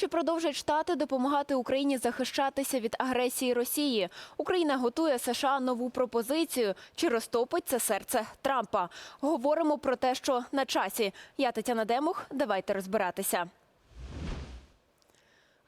Чи продовжать штати допомагати Україні захищатися від агресії Росії? Україна готує США нову пропозицію. Чи розтопить це серце Трампа? Говоримо про те, що на часі. Я Тетяна Демух. Давайте розбиратися.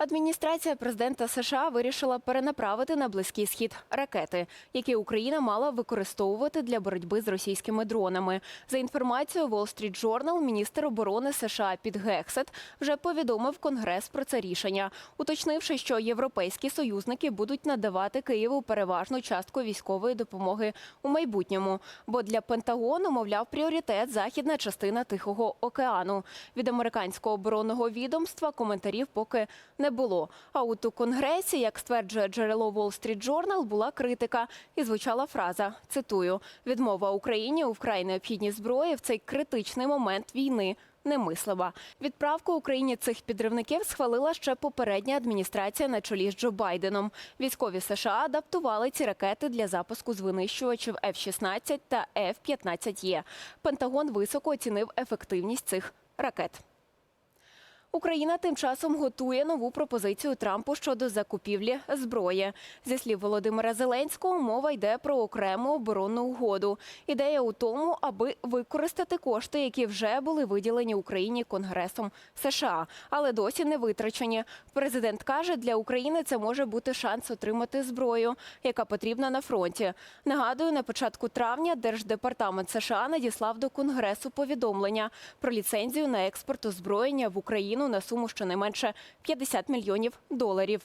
Адміністрація президента США вирішила перенаправити на близький схід ракети, які Україна мала використовувати для боротьби з російськими дронами. За інформацією Wall Street Journal, міністр оборони США Піт Гексет вже повідомив Конгрес про це рішення, уточнивши, що європейські союзники будуть надавати Києву переважну частку військової допомоги у майбутньому. Бо для Пентагону, мовляв, пріоритет західна частина Тихого океану. Від американського оборонного відомства коментарів поки не було. А от у конгресі, як стверджує джерело Wall Street Journal, була критика і звучала фраза: цитую: відмова Україні у вкрай необхідній зброї в цей критичний момент війни. Немислива відправку Україні цих підривників схвалила ще попередня адміністрація на чолі з Джо Байденом. Військові США адаптували ці ракети для запуску з винищувачів F-16 та F-15E. Пентагон високо оцінив ефективність цих ракет. Україна тим часом готує нову пропозицію Трампу щодо закупівлі зброї. Зі слів Володимира Зеленського, мова йде про окрему оборонну угоду. Ідея у тому, аби використати кошти, які вже були виділені Україні Конгресом США, але досі не витрачені. Президент каже, для України це може бути шанс отримати зброю, яка потрібна на фронті. Нагадую, на початку травня Держдепартамент США надіслав до Конгресу повідомлення про ліцензію на експорт озброєння в Україну на суму щонайменше 50 мільйонів доларів.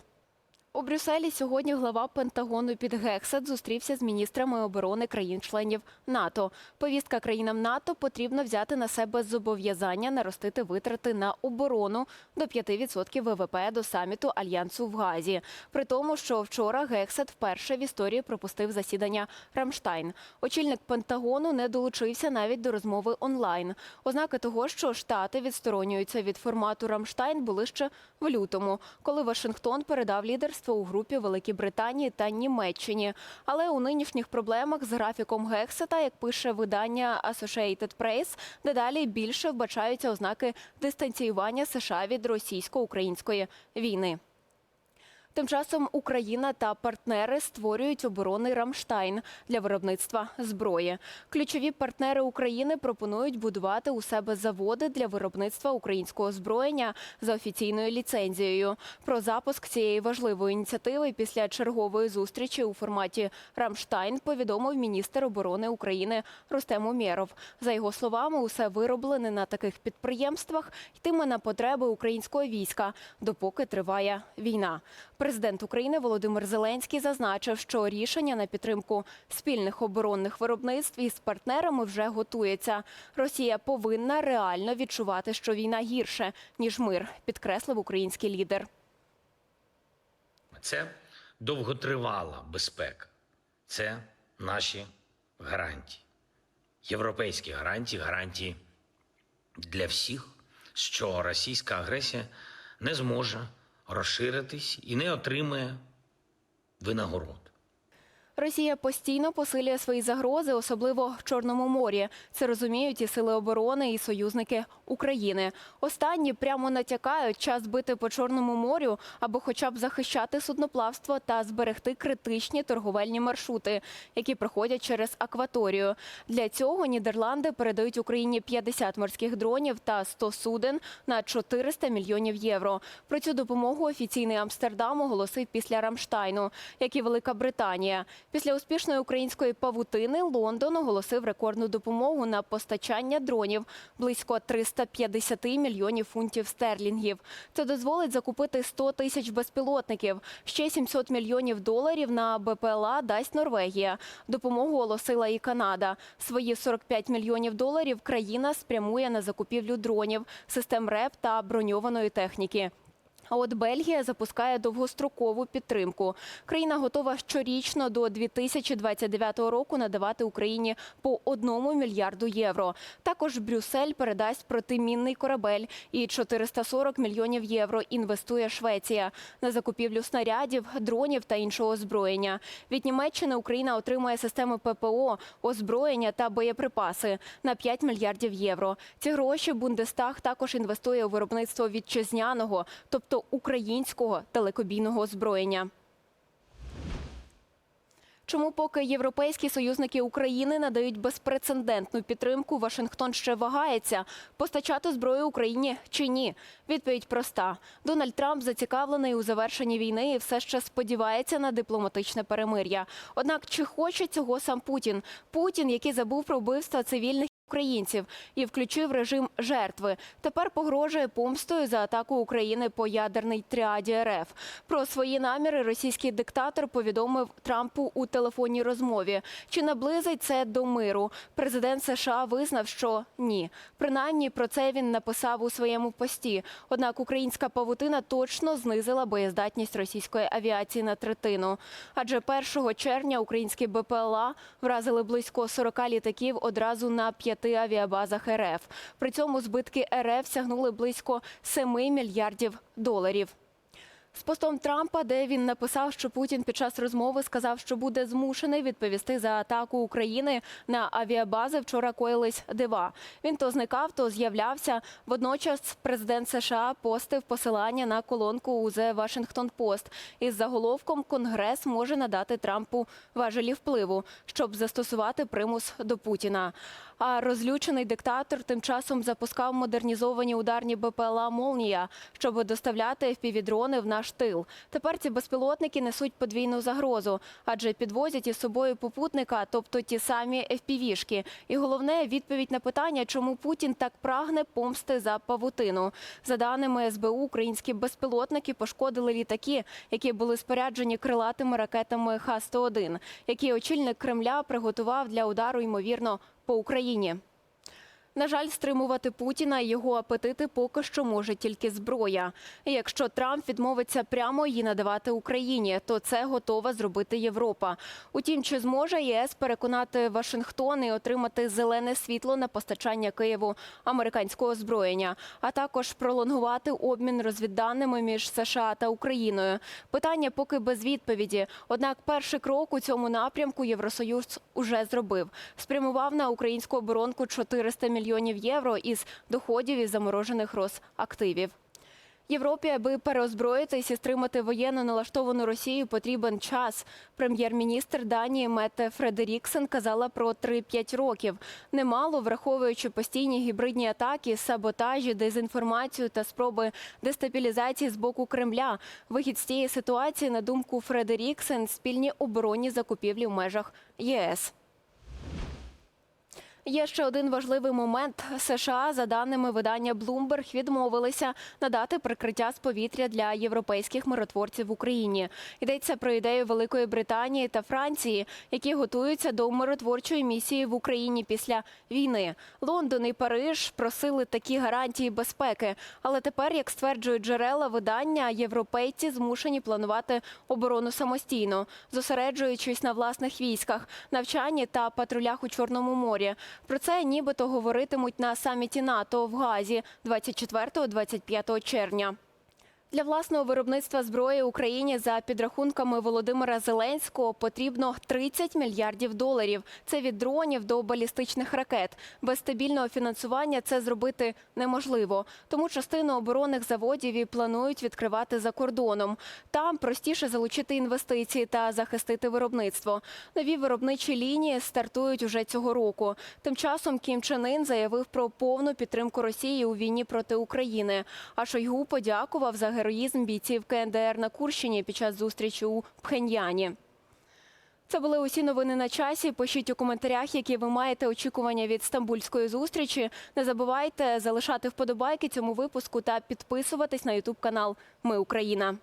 У Брюсселі сьогодні глава Пентагону Під Гексет зустрівся з міністрами оборони країн-членів НАТО. Повістка країнам НАТО потрібно взяти на себе зобов'язання наростити витрати на оборону до 5% ВВП до саміту альянсу в Газі. При тому, що вчора Гексет вперше в історії пропустив засідання Рамштайн. Очільник Пентагону не долучився навіть до розмови онлайн. Ознаки того, що штати відсторонюються від формату Рамштайн, були ще в лютому, коли Вашингтон передав лідерство у групі Великій Британії та Німеччині. Але у нинішніх проблемах з графіком Гексета, як пише видання Associated Press, дедалі більше вбачаються ознаки дистанціювання США від російсько-української війни. Тим часом Україна та партнери створюють оборонний Рамштайн для виробництва зброї. Ключові партнери України пропонують будувати у себе заводи для виробництва українського озброєння за офіційною ліцензією. Про запуск цієї важливої ініціативи після чергової зустрічі у форматі Рамштайн повідомив міністр оборони України Рустем Умєров. За його словами, усе вироблене на таких підприємствах йтиме на потреби українського війська, допоки триває війна. Президент України Володимир Зеленський зазначив, що рішення на підтримку спільних оборонних виробництв із партнерами вже готується. Росія повинна реально відчувати, що війна гірше ніж мир, підкреслив український лідер. Це довготривала безпека. Це наші гарантії. Європейські гарантії, гарантії для всіх, що російська агресія не зможе розширитись і не отримає винагород. Росія постійно посилює свої загрози, особливо в Чорному морі. Це розуміють і сили оборони, і союзники України. Останні прямо натякають час бити по Чорному морю або хоча б захищати судноплавство та зберегти критичні торговельні маршрути, які проходять через акваторію. Для цього Нідерланди передають Україні 50 морських дронів та 100 суден на 400 мільйонів євро. Про цю допомогу офіційний Амстердам оголосив після Рамштайну, як і Велика Британія. Після успішної української павутини Лондон оголосив рекордну допомогу на постачання дронів близько 350 мільйонів фунтів стерлінгів. Це дозволить закупити 100 тисяч безпілотників. Ще 700 мільйонів доларів на БПЛА дасть Норвегія. Допомогу оголосила і Канада. Свої 45 мільйонів доларів країна спрямує на закупівлю дронів, систем РЕП та броньованої техніки. А от Бельгія запускає довгострокову підтримку. Країна готова щорічно до 2029 року надавати Україні по одному мільярду євро. Також Брюссель передасть протимінний корабель і 440 мільйонів євро інвестує Швеція на закупівлю снарядів, дронів та іншого озброєння. Від Німеччини Україна отримає системи ППО, озброєння та боєприпаси на 5 мільярдів євро. Ці гроші Бундестаг також інвестує у виробництво вітчизняного, тобто просто українського далекобійного озброєння. Чому поки європейські союзники України надають безпрецедентну підтримку, Вашингтон ще вагається постачати зброю Україні чи ні? Відповідь проста: Дональд Трамп зацікавлений у завершенні війни і все ще сподівається на дипломатичне перемир'я. Однак, чи хоче цього сам Путін? Путін, який забув про вбивства цивільних. Українців і включив режим жертви. Тепер погрожує помстою за атаку України по ядерній тріаді РФ. Про свої наміри російський диктатор повідомив Трампу у телефонній розмові. Чи наблизить це до миру? Президент США визнав, що ні. Принаймні про це він написав у своєму пості. Однак українська павутина точно знизила боєздатність російської авіації на третину. Адже 1 червня українські БПЛА вразили близько 40 літаків одразу на п'яти авіабазах РФ. При цьому збитки РФ сягнули близько 7 мільярдів доларів. З постом Трампа, де він написав, що Путін під час розмови сказав, що буде змушений відповісти за атаку України на авіабази. Вчора коїлись дива. Він то зникав, то з'являвся. Водночас президент США постив посилання на колонку у The Washington Post із заголовком Конгрес може надати Трампу важелі впливу, щоб застосувати примус до Путіна. А розлючений диктатор тим часом запускав модернізовані ударні БПЛА Молнія, щоб доставляти FPV-дрони в наш тил. Тепер ці безпілотники несуть подвійну загрозу, адже підвозять із собою попутника, тобто ті самі FPV-шки. І головне відповідь на питання, чому Путін так прагне помсти за павутину. За даними СБУ, українські безпілотники пошкодили літаки, які були споряджені крилатими ракетами Х-101, які очільник Кремля приготував для удару ймовірно по Україні. На жаль, стримувати Путіна і його апетити поки що може тільки зброя. Якщо Трамп відмовиться прямо її надавати Україні, то це готова зробити Європа. Утім, чи зможе ЄС переконати Вашингтон і отримати зелене світло на постачання Києву американського озброєння, а також пролонгувати обмін розвідданими між США та Україною. Питання поки без відповіді. Однак, перший крок у цьому напрямку Євросоюз уже зробив. Спрямував на українську оборонку 400 мільйонів євро із доходів із заморожених Росактивів. Європі, аби переозброїтись і стримати воєнно налаштовану Росію, потрібен час. Прем'єр-міністр Данії Мете Фредеріксен казала про 3-5 років. Немало, враховуючи постійні гібридні атаки, саботажі, дезінформацію та спроби дестабілізації з боку Кремля. Вихід з цієї ситуації, на думку Фредеріксен, спільні оборонні закупівлі в межах ЄС. Є ще один важливий момент. США, за даними видання Bloomberg, відмовилися надати прикриття з повітря для європейських миротворців в Україні. Йдеться про ідею Великої Британії та Франції, які готуються до миротворчої місії в Україні після війни. Лондон і Париж просили такі гарантії безпеки. Але тепер, як стверджують джерела видання, європейці змушені планувати оборону самостійно, зосереджуючись на власних військах, навчанні та патрулях у Чорному морі. Про це нібито говоритимуть на саміті НАТО в Газі 24-25 червня. Для власного виробництва зброї Україні за підрахунками Володимира Зеленського потрібно 30 мільярдів доларів. Це від дронів до балістичних ракет. Без стабільного фінансування це зробити неможливо. Тому частину оборонних заводів і планують відкривати за кордоном. Там простіше залучити інвестиції та захистити виробництво. Нові виробничі лінії стартують уже цього року. Тим часом Кім Чен Ын заявив про повну підтримку Росії у війні проти України. А Шойгу подякував за героїзм бійців КНДР на Курщині під час зустрічі у Пхеньяні. Це були усі новини на часі. Пишіть у коментарях, які ви маєте очікування від стамбульської зустрічі. Не забувайте залишати вподобайки цьому випуску та підписуватись на Ютуб канал Ми Україна.